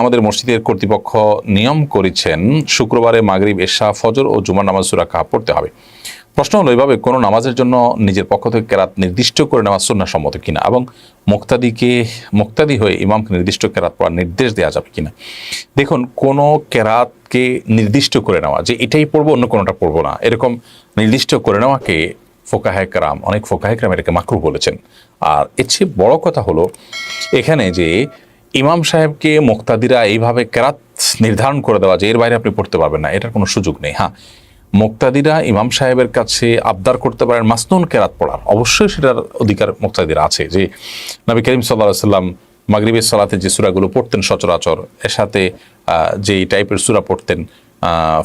আমাদের মসজিদের কর্তৃপক্ষ নিয়ম করেছেন, শুক্রবারে মাগরিব, এশা, ফজর ও জুমার নামাজ সুরা কাহা পড়তে হবে। প্রশ্ন হলো এভাবে কোনো নামাজের জন্য নিজের পক্ষ থেকে কেরাত নির্দিষ্ট করে নেওয়া সুন্না সম্মত কিনা এবং মুক্তাদিকে, মুক্তাদি হয়ে ইমামকে নির্দিষ্ট কেরাত পড়ার নির্দেশ দেওয়া যাবে কিনা? দেখুন, কোনো কেরাতকে নির্দিষ্ট করে নেওয়া, যে এটাই পড়ব, অন্য কোনোটা পড়ব না। এরকম নির্দিষ্ট করে নেওয়াকে ফোকাহেকরাম অনেক ফোকাহেকরাম এটাকে মাকরু বলেছেন। আর এর চেয়ে বড় কথা হলো, এখানে যে ইমাম সাহেবকে মুক্তাদিরা এইভাবে কেরাত নির্ধারণ করে দেওয়া যে এর বাইরে আপনি পড়তে পারবেন না, এটার কোনো সুযোগ নেই। হ্যাঁ মুক্তাদিরা ইমাম সাহেবের কাছে আবদার করতে পারেন মাসনুন কেরাত পড়ার। অবশ্যই সেটার অধিকার মুক্তাদিরা আছে যে নবী করিম সাল্লাহ সাল্লাম মাগরিবের সালাতে যে সুরাগুলো পড়তেন সচরাচর, এর সাথে যেই টাইপের সুরা পড়তেন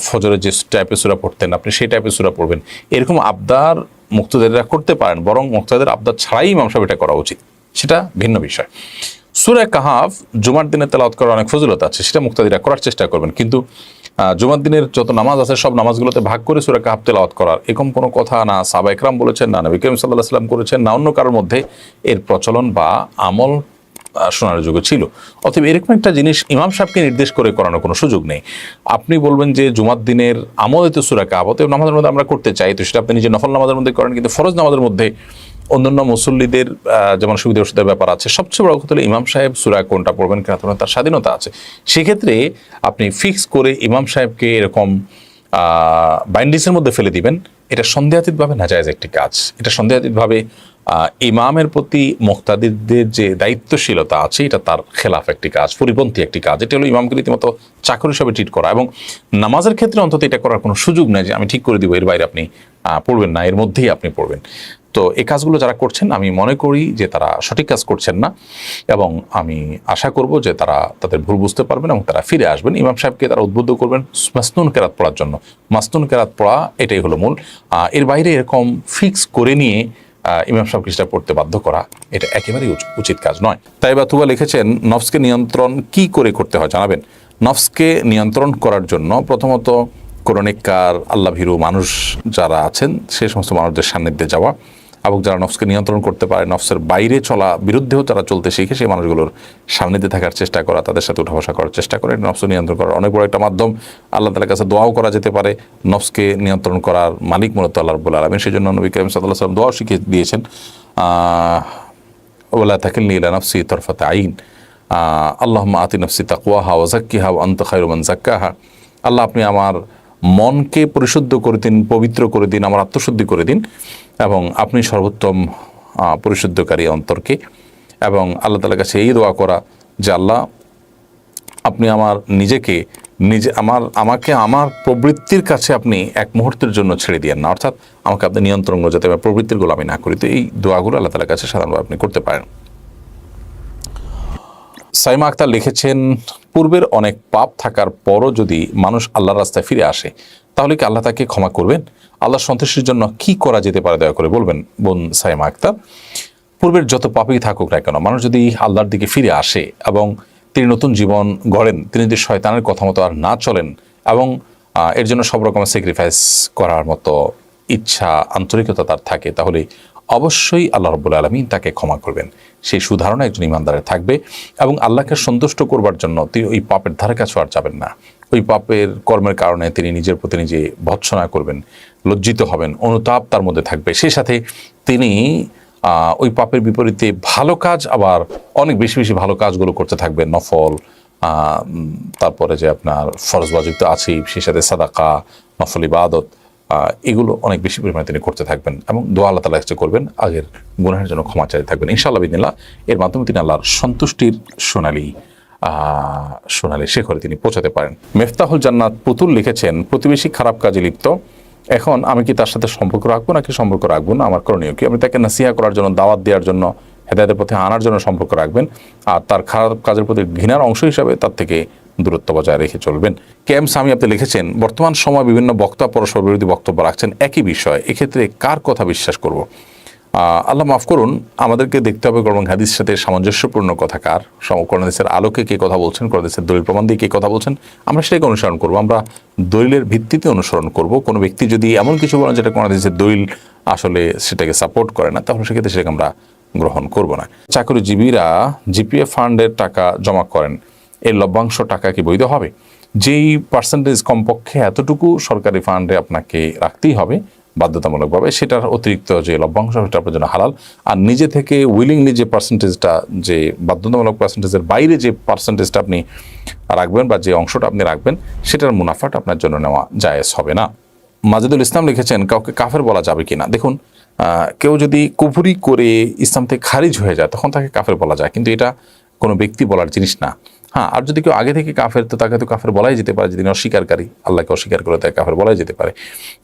ফজরের যে টাইপের সুরা পড়তেন আপনি, সেই টাইপের সুরা পড়বেন। এরকম আবদার মুক্তাদিরা করতে পারেন, বরং মুক্তাদের আবদার ছাড়াই সাহেব এটা করা উচিত। সেটা ভিন্ন বিষয়। সুরে কাহাফ, জুমার দিনে তেলাওয়াত করার অনেক ফজিলত আছে, সেটা মুক্তাদিরা করার চেষ্টা করবেন। কিন্তু জুমার দিনের যত নামাজ আছে, সব নামাজগুলোতে ভাগ করে সুরে কাহাফ তেলাওয়াত করার, এরকম কোনো কথা না সাবা একরাম বলেছেন, না নবী করিম সাল্লাহ সাল্লাম করেছেন, না অন্য কারোর মধ্যে এর প্রচলন বা আমল শোনার যোগ্য ছিল। অতএব এরকম একটা জিনিস ইমাম সাহেবকে নির্দেশ করে করানোর কোনো সুযোগ নেই। আপনি বলবেন যে জুমার দিনের আমলে তো সুরা কাহাব অতএব নামাজের মধ্যে আমরা করতে চাই, তো সেটা আপনি নিজে নফল নামাজের মধ্যে করেন, কিন্তু ফরজ নামাজের মধ্যে অন্যান্য মুসল্লিদের যেমন সুবিধা অসুবিধার ব্যাপার আছে, সবচেয়ে বড় কথা হলো ইমাম সাহেব সুরা কোনটা পড়বেন কেন পড়বেন তার স্বাধীনতা আছে। সেক্ষেত্রে আপনি ফিক্স করে ইমাম সাহেবকে এরকম বাইন্ডিসের মধ্যে ফেলে দিবেন, এটা সন্দেহাতীতভাবে নাজায়জ একটি কাজ। এটা সন্দেহাতীতভাবে ইমামের প্রতি মুক্তাদিদের যে দায়িত্বশীলতা আছে, এটা তার খেলাফ একটি কাজ, পরিপন্থী একটি কাজ। এটা হলো ইমামকে রীতিমতো চাকর হিসাবে ট্রিট করা এবং নামাজের ক্ষেত্রে অন্তত এটা করার কোনো সুযোগ নেই যে আমি ঠিক করে দিব, এর বাইরে আপনি পড়বেন না, এর মধ্যেই আপনি পড়বেন। তো এই কাজগুলো যারা করছেন, আমি মনে করি যে তারা সঠিক কাজ করছেন না এবং আমি আশা করব যে তারা তাদের ভুল বুঝতে পারবেন এবং তারা ফিরে আসবেন। ইমাম সাহেবকে তারা উদ্বুদ্ধ করবেন মাসনুন কেরাত পড়ার জন্য। মাসনুন কেরাত পড়া এটাই হলো মূল। এর বাইরে এরকম ফিক্স করে নিয়ে ইমাম সাহেব খ্রিস্টা পড়তে বাধ্য করা, এটা একেবারেই উচ- উচিত কাজ নয়। তাই বাথুবা লিখেছেন, নফসকে নিয়ন্ত্রণ কি করে করতে হয় জানাবেন। নফসকে নিয়ন্ত্রণ করার জন্য প্রথমত করণিকার আল্লাহ ভীরু মানুষ যারা আছেন, সে সমস্ত মানুষদের সান্নিধ্যে যাওয়া এবং যারা নফসকে নিয়ন্ত্রণ করতে পারে, নফসের বাইরে চলা বিরুদ্ধেও তারা চলতে শিখে সেই মানুষগুলোর সান্নিধ্যে থাকার চেষ্টা করা, তাদের সাথে উঠা বসা করার চেষ্টা করে। নফস নিয়ন্ত্রণ করার অনেক বড় একটা মাধ্যম। আল্লাহ তালার কাছে দোয়াও করা যেতে পারে। নফসকে নিয়ন্ত্রণ করার মালিক মূলত আল্লাহ রব্বুল আলমিন। সেই জন্য নবী করিম সাল্লাহ সাল্লাম দোয়াও শিখিয়ে দিয়েছেন ওলা থাকেন ইলা নফসি তরফাতে আইন। আল্লাহ আতি নফসি তাকুয়াহা ওয়াজাক্কিহা অন্ত খায়রুমান জাক্কাহা আল্লাহ আপনি আমার মনকে পরিশুদ্ধ করে দিন, পবিত্র করে দিন, আমার আত্মশুদ্ধি করে দিন, এবং আপনি সর্বোত্তম পরিশুদ্ধকারী অন্তরকে, এবং আল্লাহ তালার কাছে এই দোয়া করা যে, আল্লাহ, আপনি আমার নিজেকে, নিজে, আমার, আমাকে আমার প্রবৃত্তির কাছে আপনি এক মুহূর্তের জন্য ছেড়ে দিয়েন না। অর্থাৎ আমাকে আপনি নিয়ন্ত্রণ যাতে প্রবৃত্তির গোলামি না করি। তো এই দোয়াগুলো আল্লাহ তালার কাছে সাধারণভাবে আপনি করতে পারেন। সাইমা আক্তার লিখেছেন, পূর্বের অনেক পাপ থাকার পরও যদি মানুষ আল্লাহর রাস্তায় ফিরে আসে, তাহলে কি আল্লাহ তাকে ক্ষমা করবেন? আল্লাহর সন্তুষ্টির জন্য কি করা যেতে পারে? দয়া করে বলবেন। বোন সাইমা আক্তার, পূর্বের যত পাপই থাকুক না কেন, মানুষ যদি আল্লাহর দিকে ফিরে আসে এবং তিনি নতুন জীবন গড়েন, তিনি যদি শয়তানের কথা মতো আর না চলেন এবং এর জন্য সব রকমের স্যাক্রিফাইস করার মতো ইচ্ছা, আন্তরিকতা তার থাকে, তাহলে অবশ্যই আল্লাহ রব্বুল আলমিন তাকে ক্ষমা করবেন। সেই সুধারণা একজন ইমানদারের থাকবে এবং আল্লাহকে সন্তুষ্ট করবার জন্য তিনি ওই পাপের ধারে কাছে আর যাবেন না। ওই পাপের কর্মের কারণে তিনি নিজের প্রতি নিজে ভৎসনা করবেন, লজ্জিত হবেন, অনুতাপ তার মধ্যে থাকবে। সেই সাথে তিনি ওই পাপের বিপরীতে ভালো কাজ আবার অনেক বেশি বেশি ভালো কাজগুলো করতে থাকবে নফল তারপরে যে আপনার ফরজ ওয়াজিব তো সেই সাথে সাদাকা, নফল ইবাদত এগুলো অনেক বেশি পরিমাণে তিনি করতে থাকবেন এবং দোয়া আল্লাহ তালা কাছে করবেন, আগের গুনাহের জন্য ক্ষমা চাইতে থাকবেন। ইনশাআল্লাহ বিদিল্লা এর মাধ্যমে তিনি আল্লাহর সন্তুষ্টির সোনালী সোনালী শেখরে তিনি পৌঁছাতে পারেন। মেফতাহুল জান্নাত পুতুল লিখেছেন, প্রতিবেশী খারাপ কাজে লিপ্ত। এখন আমি কি তার সাথে সম্পর্ক রাখব নাকি সম্পর্ক রাখব না? আমার করণীয় কি? আপনি তাকে নাসিহা করার জন্য, দাওয়াত দেওয়ার জন্য, হেদায়তের পথে আনার জন্য সম্পর্ক রাখবেন। আর তার খারাপ কাজের প্রতি ঘৃণার অংশ হিসাবে তার থেকে দূরত্ব বজায় রেখে চলবেন। কে এম স্বামী আপনি লিখেছেন, বর্তমান সময় বিভিন্ন বক্তা পরস্পর বিরোধী বক্তব্য রাখছেন, একই বিষয়, এক্ষেত্রে কার কথা বিশ্বাস করব? আল্লাহ মাফ করুন, আমাদেরকে দেখতে হবে এবং হাদিসের সাথে সামঞ্জস্যপূর্ণ কথা কার? করণদেশের আলোকে কে কথা বলছেন করণদেশের দলিল প্রমাণ দিয়ে কে কথা বলছেন? আমরা সেটাকে অনুসরণ করব, আমরা দলিলের ভিত্তিতে অনুসরণ করব। কোনো ব্যক্তি যদি এমন কিছু বলেন যেটা করণদেশের দলিল আসলে সেটাকে সাপোর্ট করে না, তাহলে সেক্ষেত্রে সেটাকে আমরা গ্রহণ করব না। চাকরিজীবীরা জিপিএফ ফান্ডের টাকা জমা করেন। এর লভ্যাংশ টাকা কি বৈধ হবে? যেই পার্সেন্টেজ কমপক্ষে এতটুকু সরকারি ফান্ডে আপনাকে রাখতেই হবে বাধ্যতামূলকভাবে, সেটার অতিরিক্ত যে লভ্যাংশ, সেটা আপনার জন্য হালাল। আর নিজে থেকে উইলিংলি যে পার্সেন্টেজটা যে বাধ্যতামূলক পার্সেন্টেজের বাইরে যে পার্সেন্টেজটা আপনি রাখবেন বা যে অংশটা আপনি রাখবেন, সেটার মুনাফাটা আপনার জন্য নেওয়া জায়েজ হবে না। মাজেদুল ইসলাম লিখেছেন, কাউকে কাফের বলা যাবে কি না দেখুন কেউ যদি কুফুরি করে ইসলাম থেকে খারিজ হয়ে যায়, তখন তাকে কাফের বলা যায়। কিন্তু এটা কোনো ব্যক্তি বলার জিনিস না। হ্যাঁ আর যদি কেউ আগে থেকে কাফের, তো তাকে তো কাফের বলাই যেতে পারে যদি অস্বীকারী, আল্লাহকে অস্বীকার করে তাকে কাফের বলাই যেতে পারে।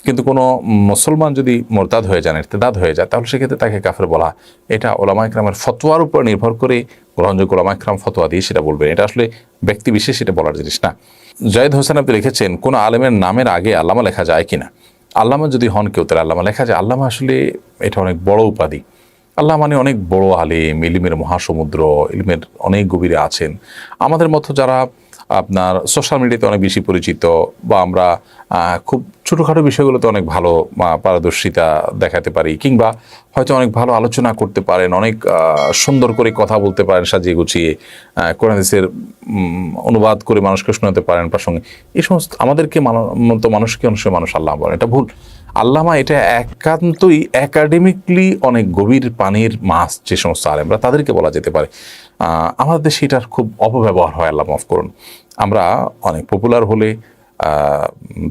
কিন্তু কোনো মুসলমান যদি মোরতাদ হয়ে যান, ইর্তেদাদ হয়ে যায়, তাহলে সেক্ষেত্রে তাকে কাফের বলা, এটা ওলামা ইকরামের ফতোয়ার উপর নির্ভর করে গ্রহণযোগ্য ওলামা ইকরাম ফতোয়া দিয়ে সেটা বলবেন। এটা আসলে ব্যক্তি বিশেষ এটা বলার জিনিস না। জায়দ হোসেন আপনি লিখেছেন, কোনো আলেমের নামের আগে আল্লামা লেখা যায় কিনা? আল্লামা যদি হন কেউ, তাহলে আল্লামা লেখা যায়। আল্লামা আসলে এটা অনেক বড় উপাধি। আল্লাহ মানে অনেক বড় আলেম ইলিমের মহাসমুদ্র ইলিমের অনেক গভীরে আছেন। আমাদের মতো যারা আপনার সোশ্যাল মিডিয়াতে অনেক বেশি পরিচিত বা আমরা খুব ছোটোখাটো বিষয়গুলোতে অনেক ভালো পারদর্শিতা দেখাতে পারি কিংবা হয়তো অনেক ভালো আলোচনা করতে পারেন অনেক সুন্দর করে কথা বলতে পারেন সাজিয়ে গুছিয়ে আহ, কোরআন হাদিসের উম, অনুবাদ করে মানুষকে শোনাতে পারেন প্রাসঙ্গে। এই সমস্ত আমাদেরকে মানো- মানুষকে অনেক মানুষ আল্লাহ বলেন। এটা ভুল। আল্লামা, এটা একান্তই একাডেমিকলি অনেক গভীর পানির মাছ যে সমস্ত আলেমরা তাদেরকে বলা যেতে পারে। আমাদের দেশে এটার খুব অপব্যবহার হয়, আল্লাহ মাফ করুন। আমরা অনেক পপুলার হলে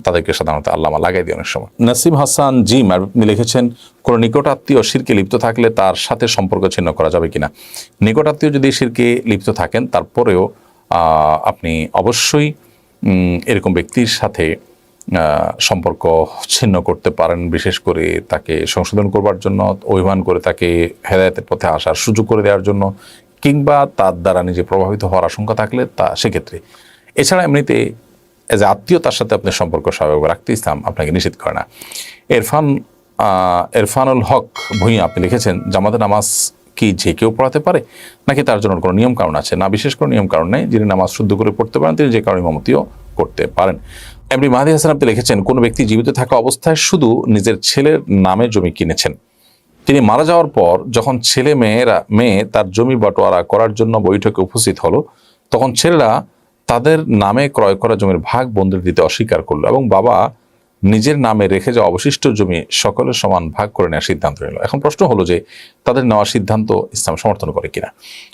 তাদেরকে সাধারণত আল্লামা লাগাই দিই অনেক সময়। নাসিম হাসান জিম আপনি লিখেছেন, কোনো নিকট আত্মীয় শিরকে লিপ্ত থাকলে তার সাথে সম্পর্ক ছিন্ন করা যাবে কিনা? নিকট আত্মীয় যদি শিরকে লিপ্ত থাকেন, তারপরেও আপনি অবশ্যই এরকম ব্যক্তির সাথে সম্পর্ক ছিন্ন করতে পারেন, বিশেষ করে তাকে সংশোধন করবার জন্য, অভিমান করে তাকে হেদায়তের পথে আসার সুযোগ করে দেওয়ার জন্য, কিংবা তার দ্বারা নিজে প্রভাবিত হওয়ার আশঙ্কা থাকলে তা সেক্ষেত্রে। এছাড়া এমনিতে এজ আত্মীয় তার সাথে আপনি সম্পর্ক স্বাভাবিক রাখতে ইসলাম আপনাকে নিষেধ করে না। এরফান এরফানুল হক ভূঁইয়া, আপনি লিখেছেন, জামাতে নামাজ কি যে কেউ পড়াতে পারে? নাকি তার জন্য কোনো নিয়ম কারণ আছে? না, বিশেষ কোনো নিয়ম কারণ নেই। যিনি নামাজ শুদ্ধ করে পড়তে পারেন, তিনি যে কারণে ইমামতিও করতে পারেন। এমনি মাহাদি হাসান আপনি লিখেছেন, কোনো ব্যক্তি জীবিত থাকা অবস্থায় শুধু নিজের ছেলের নামে জমি কিনেছেন। তিনি মারা যাওয়ার পর যখন ছেলে মেয়েরা, মেয়ে তার জমি বাটোয়ারা করার জন্য বৈঠকে উপস্থিত হলো, তখন ছেলেরা তাদের নামে ক্রয় করা জমির ভাগ বন্ধুর দিতে অস্বীকার করল এবং বাবা নিজের নামে রেখে যাওয়া অবশিষ্ট জমি সকলের সমান ভাগ করে নেওয়ার সিদ্ধান্ত নিল। এখন প্রশ্ন হলো যে, তাদের নেওয়া সিদ্ধান্ত ইসলাম সমর্থন করে কিনা?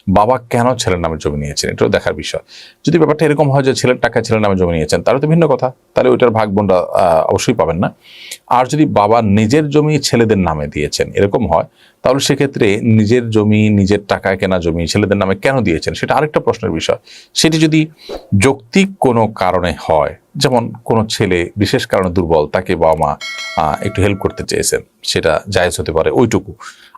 বাবা কেন ছেলের নামে জমি নিয়েছেন? এটাও দেখার বিষয়। যদি ব্যাপারটা এরকম হয় যে ছেলের টাকা ছেলের নামে জমি নিয়েছেন, তাহলে তো ভিন্ন কথা। তাহলে ওইটার ভাগ বোনরা অবশ্যই পাবেন না। আর যদি বাবা নিজের জমি ছেলেদের নামে দিয়েছেন, এরকম হয় তাহলে সেক্ষেত্রে নিজের জমি, নিজের টাকায় কেনা জমি ছেলেদের নামে কেন দিয়েছেন? সেটা আরেকটা প্রশ্নের বিষয়। সেটি যদি যৌক্তিক কোনো কারণে হয়, যেমন কোনো ছেলে বিশেষ কারণে দুর্বল, তাকে বাবা মা একটু হেল্প করতে চেয়েছেন, সেটা জায়েজ হতে পারে, ওইটুকু।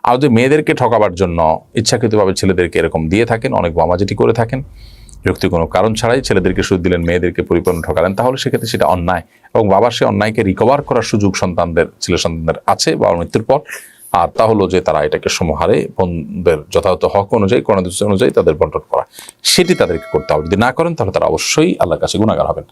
আর যদি মেয়েদেরকে ঠকাবার জন্য ইচ্ছাকৃতভাবে ছেলেদেরকে এরকম দিয়ে থাকেন, অনেক বাবা মা যেটি করে থাকেন যুক্তি কোনো কারণ ছাড়াই ছেলেদেরকে সুদ দিলেন, মেয়েদেরকে পরিপূর্ণ ঠকালেন, তাহলে সেক্ষেত্রে সেটা অন্যায়। এবং বাবার সে অন্যায়কে রিকভার করার সুযোগ সন্তানদের, ছেলে সন্তানদের আছে বাবার মৃত্যুর পর। আর তা হলো যে তারা এটাকে সমহারে বন্ধের যথাযথ হক অনুযায়ী কোন অনুযায়ী তাদের বন্টন করা, সেটি তাদেরকে করতে হবে। যদি না করেন, তাহলে তারা অবশ্যই আল্লাহর কাছে গুণাগার হবেন।